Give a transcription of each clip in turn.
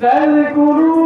فاذكروني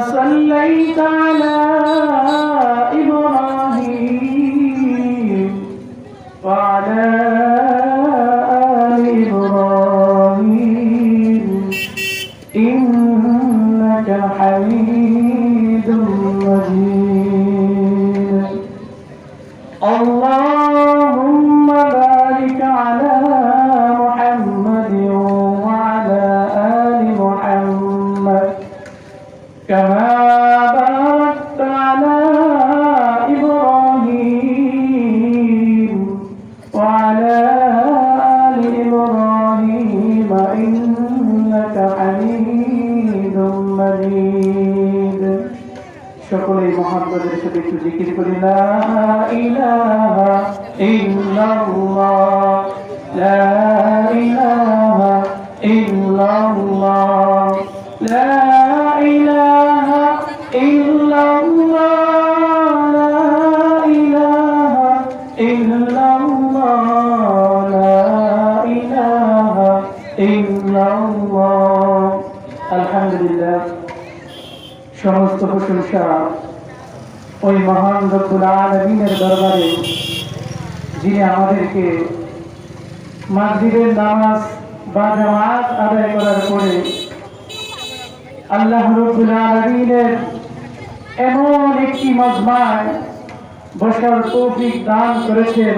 صليت على সকলেই মহাব্বতের সাথে একটু জিকির করি লা ইলাহা ইল্লাল্লাহ লা ইলাহা ইল্লাল্লাহ লা ইলাহা ইল্লাল্লাহ লা ইলাহা ইল্লাল্লাহ লা ইলাহা ওই মহান রব্বুল আলমিনের দরবারে, যিনি আমাদেরকে মাগরিবের নামাজ বা জামাত আদায় করার পরে আল্লাহ রব্বুল আলমিনের এমন একটি মজমায় বসার তৌফিক দান করেছেন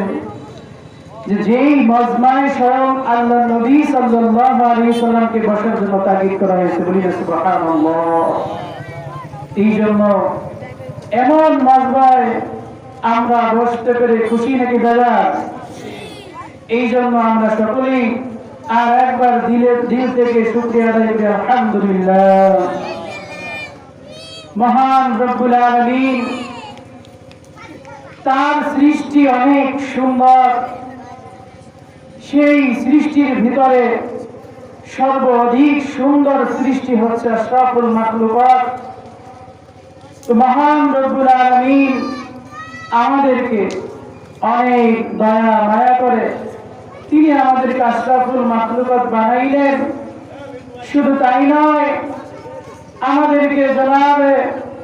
যেই মজমায় স্বয়ং আল্লাহ নবী সাল্লাল্লাহু আলাইহি সাল্লামকে বসার জন্য তাগিদ করা হয়েছে। বলি সুবহানাল্লাহ। এই জন্য এমন মজমায় আমরা বসতে পেরে খুশি নাকি দাদা এই জন্য আমরা সকলেই আর একবার দিলের দিল থেকে শুক্রিয়া আদায় আলহামদুলিল্লাহ। মহান রব্বুল আলামিন তার সৃষ্টি অনেক সুন্দর। সেই সৃষ্টির ভিতরে সর্বাধিক সুন্দর সৃষ্টি হচ্ছে আশরাফুল মাখলুকাত। তো মহান রব্বুল আলামিন আমাদেরকে অনেক দয়া, মায়া করে তিনি আমাদেরকে আশরাফুল মাখলুকাত বানাইলেন। শুধু তাই নয়, আমাদেরকে জনাবে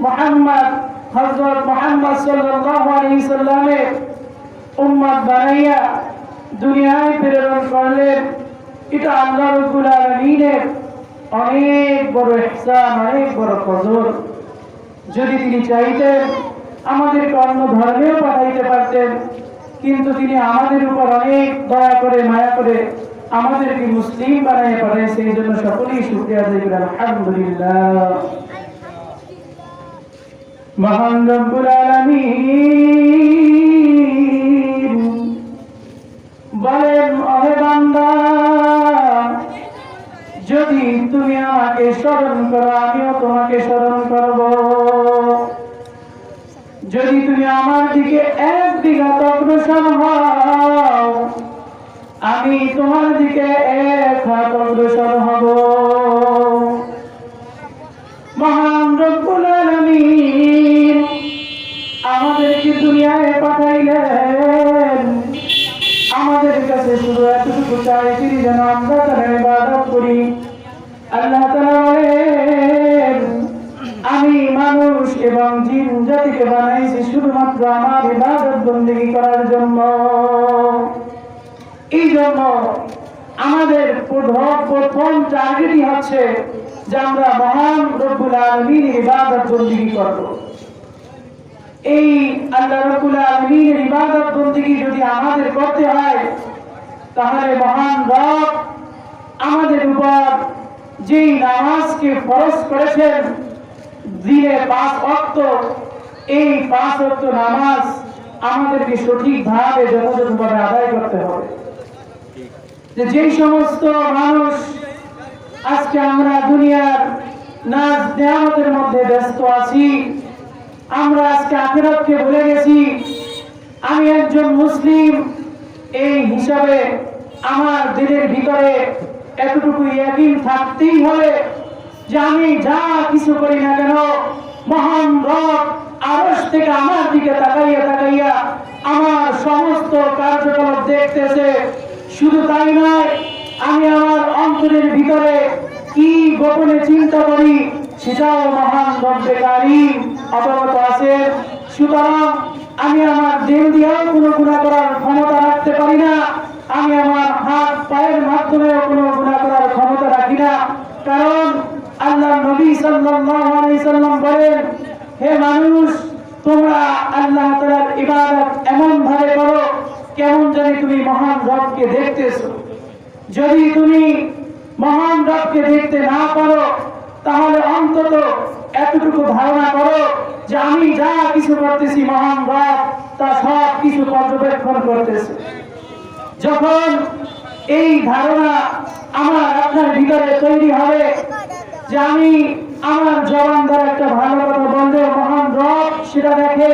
মোহাম্মদ, হযরত মোহাম্মদ সাল্লাল্লাহু আলাইহি সাল্লামের উম্মত বানাইয়া দুনিয়ায় প্রেরণ করলেন। এটা আল্লাহ রাব্বুল আলামিনের অনেক বড় ইহসান, অনেক বড় ফজল। যদি তিনি চাইতেন আমাদেরকে অন্য ধর্মেও পাঠাইতে পারতেন, কিন্তু তিনি আমাদের উপর অনেক দয়া করে, মায়া করে আমাদেরকে মুসলিম বানায় পাঠায় সেই জন্য সকলেই শুক্রিয়া দেবেন আলহামদুলিল্লাহ। মহান রব্বুল আলামিন। তুমি আমাকে স্মরণ করো, আমিও তোমাকে স্মরণ করব। যদি তুমি আমার দিকে এক বিঘাত অগ্রসর হও, আমি তোমার দিকে এক হাত অগ্রসর হব। মহান রব্বুল আলামিন আমাদেরকে দুনিয়ায় পাঠাইলেন। আমাদের কাছে শুধু এতটুকু চাই, তিনি যেন আমরা বানাইছি শুধুমাত্র আমার ইবাদত বন্দেগী করার জন্য। এই জন্য আমাদের প্রথম টার্গেটই হচ্ছে যে আমরা মহান রব্বুল আলমীর ইবাদত বন্দেগী করব। এই আল্লাহ রব্বুল আলমীর ইবাদত বন্দেগী যদি আমাদের করতে হয়, তাহলে মহান রব আমাদের উপর যেই নামাজকে ফরজ করেছেন, দিনে পাঁচ অক্ত এই পাঁচ অক্ত নামাজ আমাদেরকে সঠিকভাবে যথাযথভাবে আদায় করতে হবে। যে সমস্ত মানুষ আজকে আমরা দুনিয়ার নাচ দেয়ামতের মধ্যে ব্যস্ত আছি, আমরা আজকে আখেরাতকে ভুলে গেছি, আমি একজন মুসলিম, এই হিসাবে আমার দিনের ভিতরে এতটুকু ইয়াকিন থাকতেই হবে যে আমি যা কিছু করি না কেন, মহান রব আরস থেকে আমার দিকে তাকাইয়া তাকাইয়া আমার সমস্ত কার্যকলাপ দেখতেছে। শুধু তাই নয়, আমি আমার অন্তরের ভিতরে কি গোপনে চিন্তা করি সেটাও মহান কারিম অবগত আছে সুতরাং আমি আমার দেহ দিয়েও কোনো গুণা করার ক্ষমতা রাখতে পারি না। আমি আমার হাত পায়ের মাধ্যমেও কোনো গুণা করার ক্ষমতা রাখি না। কারণ আল্লাহ নবী সাল্লাম বলেন হে মানুষ, তোমরা আল্লাহ তাআলার ইবাদত এমন ভাবে করো, কেমন জানি তুমি মহান রবকে দেখতেছো। যদি তুমি মহান রবকে দেখতে না পারো, তাহলে অন্তত এতটুকু ধারণা করো যে আমি যা কিছু করতেছি মহান রব, তা সব কিছু পর্যবেক্ষণ করতেছে। যখন এই ধারণা আমার আপনার ভিতরে তৈরি হবে যে আমি আমার জবান দ্বারা একটা ভালো সেটা দেখে,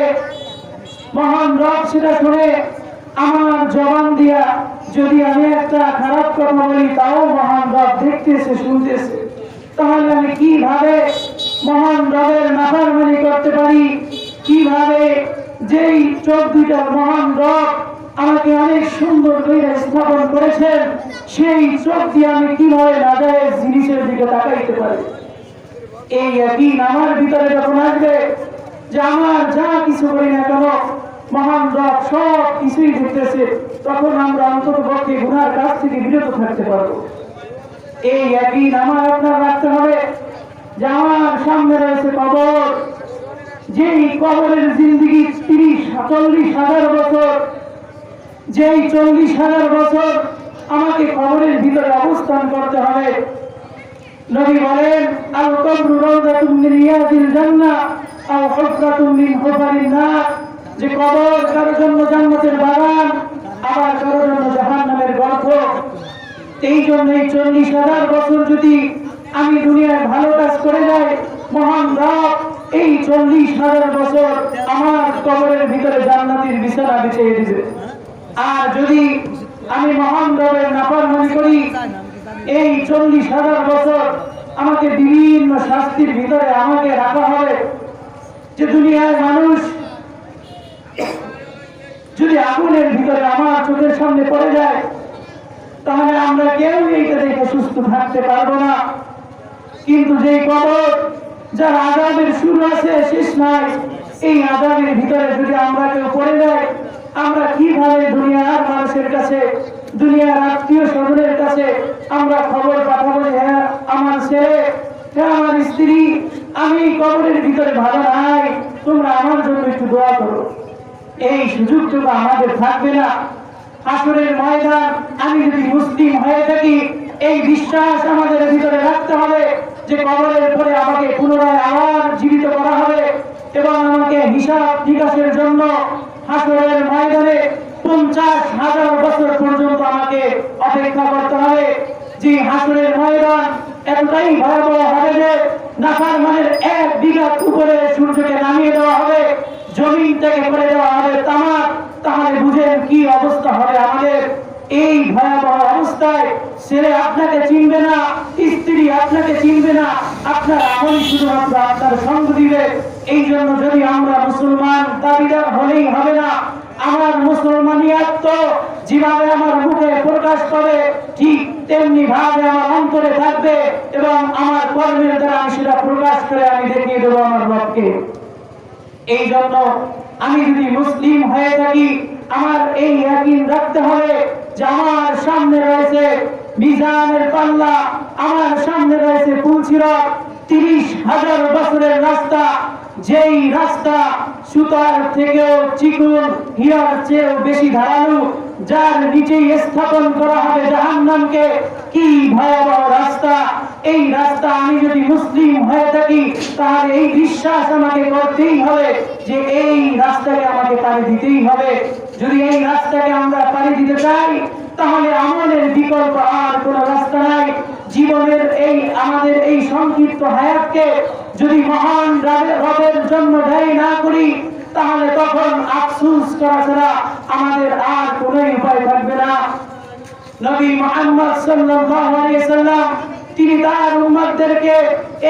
মহান রব সেটা শুনে, আমার জবান দিয়া যদি আমি একটা খারাপ কথা বলি, তাও মহান রব দেখতেছে, শুনতেছে। তাহলে আমি কীভাবে মহান রবের নাফারমানি করতে পারি? কীভাবে যেই চোখ দুইটা মহান রব আমাকে অনেক সুন্দর করে স্থাপন করেছেন, সেই চোখ দিয়ে আমি কীভাবে না জিনিসের দিকে তাকাইতে পারি? এই একদিন আমার ভিতরে যখন আসবে যে আমার যা কিছু করি না কেন, মহান রব সব কিছুই দেখতেছে তখন আমরা অন্তত পক্ষে গুনার কাছ থেকে বিরত থাকতে পারব। এই একদিন আমার আপনার রাখতে হবে, যে আমার সামনে রয়েছে কবর। যেই কবরের জিন্দিগি তিরিশ, চল্লিশ হাজার বছর, যেই চল্লিশ হাজার বছর আমাকে কবরের ভিতরে অবস্থান করতে হবে। নবী বলেন, আল কবরু রাউদাতুম মিন রিয়াদিল জান্নাহ। আও হুফরাতুম মিন যে কবর কারোর জন্য জান্নাতের বাগান, আবার কারোর জন্য জাহান্নামের গর্ত এই জন্য চল্লিশ হাজার বছর যদি আমি দুনিয়ায় ভালো কাজ করে যাই, মহান রব, এই চল্লিশ হাজার বছর আমার কবরের ভিতরে জান্নাতের বিছানা বিছিয়ে দিবে। আর যদি আমি মহান রবের নাফরমানি করি, এই চল্লিশ হাজার বছর আমাকে বিভিন্ন শাস্তির ভিতরে আমাকে রাখা হবে। যে দুনিয়ার মানুষ যদি আগুনের ভিতরে আমার চোখের সামনে পড়ে যায়, তাহলে আমরা কেউ এইটা দেখে সুস্থ থাকতে পারব না। কিন্তু যেই কবর যার আজাবের শুরু আছে, শেষ নাই, এই আজাবের ভিতরে যদি আমরা কেউ পড়ে যাই আমরা কীভাবে দুনিয়ার মানুষের কাছে, দুনিয়ার আত্মীয় স্বজনের কাছে আমরা খবর পাঠাবো যে হ্যাঁ আমার ছেলে হ্যাঁ আমার স্ত্রী আমি কবরের ভিতরে ভালো নাই, তোমরা আমার জন্য একটু দোয়া করো। এই সুযোগটুকু আমাদের থাকবে না। আসরের ময়দান, আমি যদি মুসলিম হয়ে থাকি, এই বিশ্বাস আমাদের ভিতরে রাখতে হবে যে কবরের পরে আমাকে পুনরায় আবার জীবিত করা হবে এবং আমাকে হিসাব জিজ্ঞাসের জন্য হাসরের ময়দানে পঞ্চাশ হাজার বছর পর্যন্ত আমাকে অপেক্ষা করতে হবে। যে হাসরের ময়দান এতটাই ভয়াবহ হবে যে নাফার মানের এক বিঘা উপরে সূর্যকে নামিয়ে দেওয়া হবে, জমিন থেকে করে দেওয়া হবে, তামাক। তাহলে বুঝেন কি অবস্থা হবে আমাদের? এই ভয়াবহ অবস্থায় ছেলে আপনাকে চিনবে না, স্ত্রী আপনাকে চিনবে না, আপনার আমল শুধুমাত্র আপনার সঙ্গ দিবে। এই জন্য যদি আমরা মুসলমান দাবিদার হলেই হবে না, আমার মুসলমানিয়াত তো যেভাবে আমার মুখে প্রকাশ পাবে ঠিক তেমনি ভাবে আমার অন্তরে থাকবে এবং আমার কর্মের দ্বারা আমি সেটা প্রকাশ করে আমি দেখিয়ে দেবো আমার রবকে। এই জন্য আমি যদি মুসলিম হয়ে থাকি, আমার এই ইয়াকিন রাখতে হবে যে আমার সামনে রয়েছে মিজানের পাল্লা, আমার সামনে রয়েছে ফুলছিরক তিরিশ হাজার বছরের রাস্তা, যেই রাস্তা সুতার থেকেও চিকুন হীরার চেয়েও বেশি ধারালো, যার নিচেই স্থাপন করা হবে জাহান্নামকে, কি ভয়াবহ রাস্তা? এই রাস্তা আমি যদি মুসলিম হয়ে থাকি, তাহলে এই বিশ্বাস আমাকে করতেই হবে যে এই রাস্তাকে আমাকে পাড়ি দিতেই হবে। যদি এই রাস্তাকে আমরা পাড়ি দিতে চাই তাহলে আমলের বিকল্প আর কোন রাস্তা নাই। জীবনের এই, আমাদের এই সংক্ষিপ্ত হায়াতকে যদি মহান রবের জন্য ব্যয় না করি, তাহলে তখন আফসুস করা ছাড়া আমাদের আর কোন উপায় থাকবে না। নবী মুহাম্মদ সাল্লাল্লাহু আলাইহি সাল্লাম, তিনি তার উম্মতদেরকে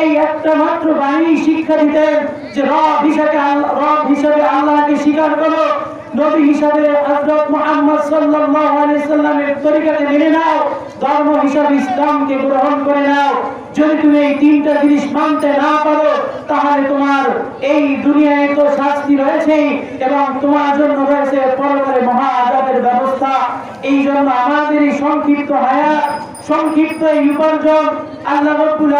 এই একটা মাত্র বাণী শিক্ষা দিতেন যে রব হিসাবে রব হিসাবে আল্লাহকে স্বীকার করো নবী হিসাবে হযরত মুহাম্মদ সাল্লাল্লাহু আলাইহি সাল্লামের তরিকাকে মেনে নাও, ধর্ম হিসাবে ইসলামকে গ্রহণ করে নাও। যদি তুমি এই তিনটা জিনিস মানতে না পারো, তাহলে তোমার এই দুনিয়ায় তো শাস্তি রয়েছেই এবং তোমার জন্য রয়েছে পরকালে মহা ব্যবস্থা। এই জন্য আমাদের এই সংক্ষিপ্ত হায়াত, সংক্ষিপ্ত এই উপার্জন আল্লাহ রব্বুল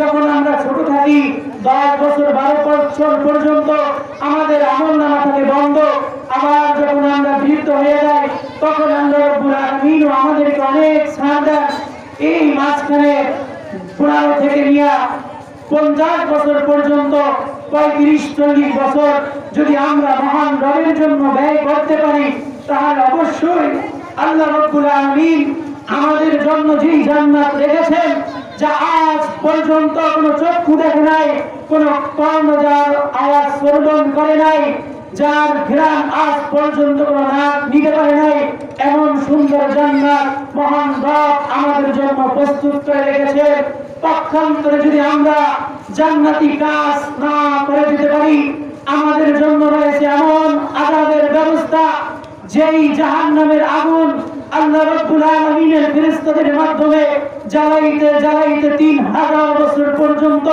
যখন আমরা ছোট থাকি, দশ বছর, বারো বছর পর্যন্ত আমাদের আমল নামা থাকে বন্ধ আবার যখন আমরা বৃদ্ধ হয়ে যাই, তখন আল্লাহ রব্বুল আলামিনও আমাদেরকে অনেক দেন। এই মাঝখানে পনেরো থেকে নিয়ে পঞ্চাশ বছর পর্যন্ত, পঁয়ত্রিশ, চল্লিশ বছর যদি আমরা মহান রবের জন্য ব্যয় করতে পারি, তাহলে অবশ্যই আল্লাহ রব্বুল আলামিন আমাদের জন্য যেই জান্নাত রেখেছেন, যা আজ পর্যন্ত কোনো চক্ষু দেখে নাই, কোনো কর্ণ যার আওয়াজ শ্রবণ করে নাই যার ঘ্রাণ আজ পর্যন্ত নিতে পারে নাই, এমন সুন্দর জান্নাত মহান রব আমাদের জন্য প্রস্তুত করে রেখেছে পক্ষান্তরে যদি আমরা জান্নাতি কাজ না করে দিতে পারি, আমাদের জন্য রয়েছে এমন আজাদের ব্যবস্থা, যেই জাহান্নামের আগুন আল্লাহ মাধ্যমে জ্বালাইতে জ্বালাইতে তিন হাজার বছর পর্যন্ত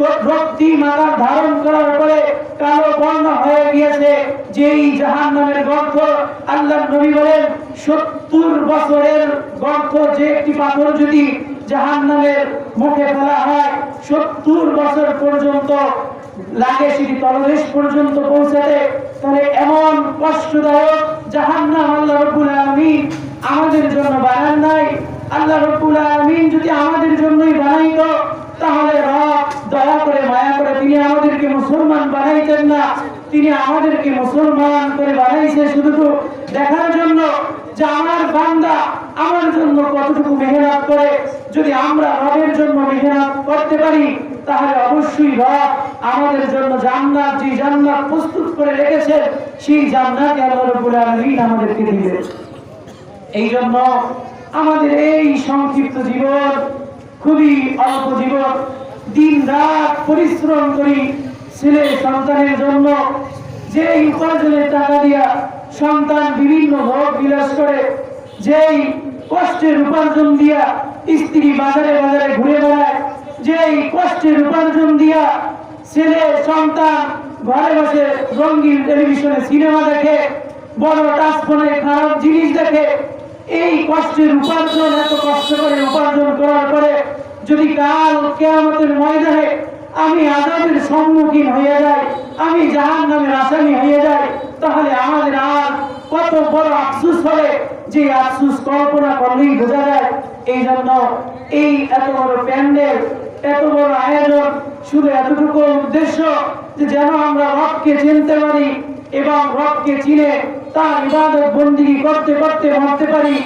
আকার ধারণ করার পরে কালো বর্ণ হয়ে গিয়েছে। যেই জাহান্নামের গর্ত আল্লাহ নবী বলেন, সত্তর বছরের গর্ত যে একটি পাথর যদি জাহান্নামের মুখে ফেলা হয়, সত্তর বছর পর্যন্ত লাগে সেটি তলদেশ পর্যন্ত পৌঁছাতে, তাহলে এমন কষ্টদায়ক জাহান্নাম আল্লাহ রব্বুল আলামিন আমাদের জন্য বানান নাই। আল্লাহ রব্বুল আলামিন যদি আমাদের জন্যই বানাইতো তাহলে রব দয়া করে মায়া করে তিনি আমাদেরকে মুসলমান বানাইতেন না। তিনি আমাদেরকে মুসলমান করে বানাইছে শুধু দেখার জন্য যে আমার বান্দা আমার জন্য কতটুকু মেহনত করে। যদি আমরা রবের জন্য মেহনত করতে পারি, তাহলে অবশ্যই রব আমাদের জন্য জান্নাত, যে জান্নাত প্রস্তুত করে রেখেছে, সেই জান্নাত আল্লাহ রাব্বুল আলামিন আমাদেরকে দিবেন। এই জন্য আমাদের এই সংক্ষিপ্ত জীবন খুবই অল্প জীবন, দিন রাত পরিশ্রম করি ছেলে সন্তানের জন্য। যেই উপার্জনের টাকা দিয়া সন্তান বিভিন্ন ভোগ বিলাস করে, যেই কষ্টের উপার্জন দিয়া স্ত্রী বাজারে বাজারে ঘুরে বেড়ায়, যেই কষ্টের উপার্জন দিয়া ছেলে সন্তান ঘরে বসে রঙিন টেলিভিশনে সিনেমা দেখে, বড় টাচ ফোনে খারাপ জিনিস দেখে এই কষ্টের উপার্জন, এত কষ্ট করে উপার্জন করার পরে যদি কাল কেয়ামতের ময়দানে আমি আজাদের সম্মুখীন হয়ে যাই, আমি জাহান নামের আসামি হয়ে যাই, তাহলে আমাদের আর কত বড় আফসুস হবে যে আফসুস কল্পনা করলেই বোঝা যায়। এই জন্য এই এত বড় প্যান্ডেল, এত বড় আয়োজন শুধু এতটুকু উদ্দেশ্য যে যেন আমরা রবকে চিনতে পারি এবং রবকে চিনে তার ইবাদত বন্দিগি করতে করতে মরতে পারি,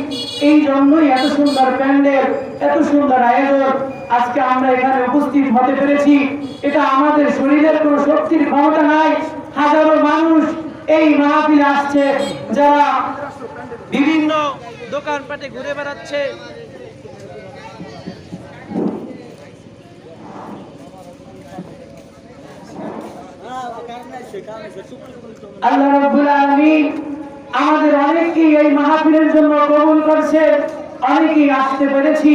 এই জন্যই এত সুন্দর প্যান্ডেল, এত সুন্দর আয়োজন আজকে আমরা এখানে উপস্থিত হতে পেরেছি। এটা আমাদের শরীরের কোনো শক্তির ক্ষমতা নাই, হাজারো মানুষ এই মাহফিলে আসছে, যারা বিভিন্ন দোকানপাটে ঘুরে বেড়াচ্ছে আল্লাহ রাব্বুল আলামিন আমাদের অনেকেই এই মাহফিলের জন্য কবুল করছে, অনেকেই আসতে পেরেছি।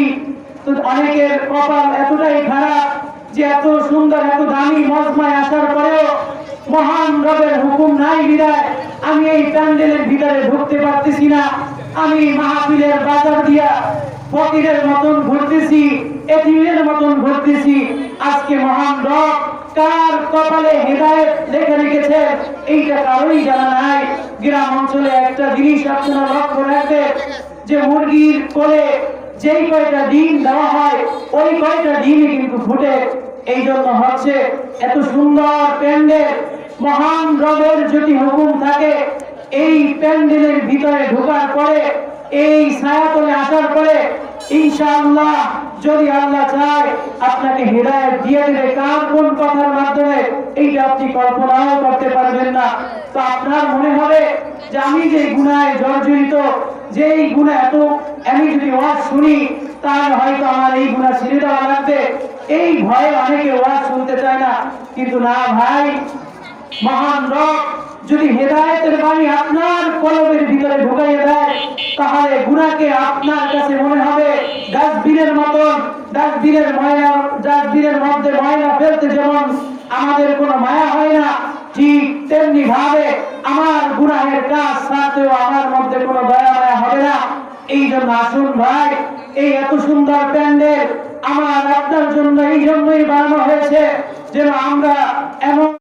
তো অনেকের কপাল এতটাই খারাপ যে এত সুন্দর, এত দামি মজমায় আসার পরেও মহান রবের হুকুম নাই বিদায়। আমি এই প্যান্ডেলের ভিতরে ঢুকতে পারতেছি না। আমি মাহফিলের বাজার দিয়া ফকিরের মতন ঘুরতেছি, এতিমের মতন ঘুরতেছি। আজকে মহান রব কার কপালে হেদায়েত লেখে রেখেছে। এইটা কারোই জানা নাই। গ্রাম অঞ্চলে একটা জিনিস আপনারা লক্ষ্য রাখবে, যে মুরগির কোলে যেই কয়টা ডিম দেওয়া হয়, ওই কয়টা ডিমই কিন্তু ফুটে। এই জন্য হচ্ছে এত সুন্দর প্যান্ডেল, মহান রবের যদি হুকুম থাকে, এই প্যান্ডেলের ভিতরে ঢোকার পরে, এই ছায়াতলে আসার পরে ইনশাআল্লাহ, যদি আল্লাহ চায়, আপনাকে হৃদায়ত দিয়ে দেবে কার কোন কথার মাধ্যমে, এইটা আপনি কল্পনাও করতে পারবেন না। তো আপনার মনে হবে যে আমি যে গুণায় জর্জরিত যে এই গুণা এত, আমি যদি ওয়াজ শুনি, তাহলে হয়তো আমার এই গুণা ছেড়ে দেওয়া লাগবে। এই ভয়ে অনেকে ওয়াজ শুনতে চায় না। কিন্তু না ভাই, মহান রব যদি হেদায়েতের বাণী আপনার কলমের ভিতরে ঢুকাইয়ে দেয়, তাহলে গুনাহকে আপনার কাছে মনে হবে, ডাস্টবিনের মতন, ডাস্টবিনের ময়লা, ডাস্টবিনের মধ্যে ময়লা ফেলতে যেমন আমাদের কোনো মায়া হয় না, ঠিক তেমনি ভাবে আমার গুনাহের কাজ সাথেও আমার মধ্যে কোনো দয়া মায়া হবে না। এই জন্য আসুন ভাই, এই এত সুন্দর প্যান্ডেল আমার আপনার জন্য এই জন্যই বানানো হয়েছে, যেন আমরা এমন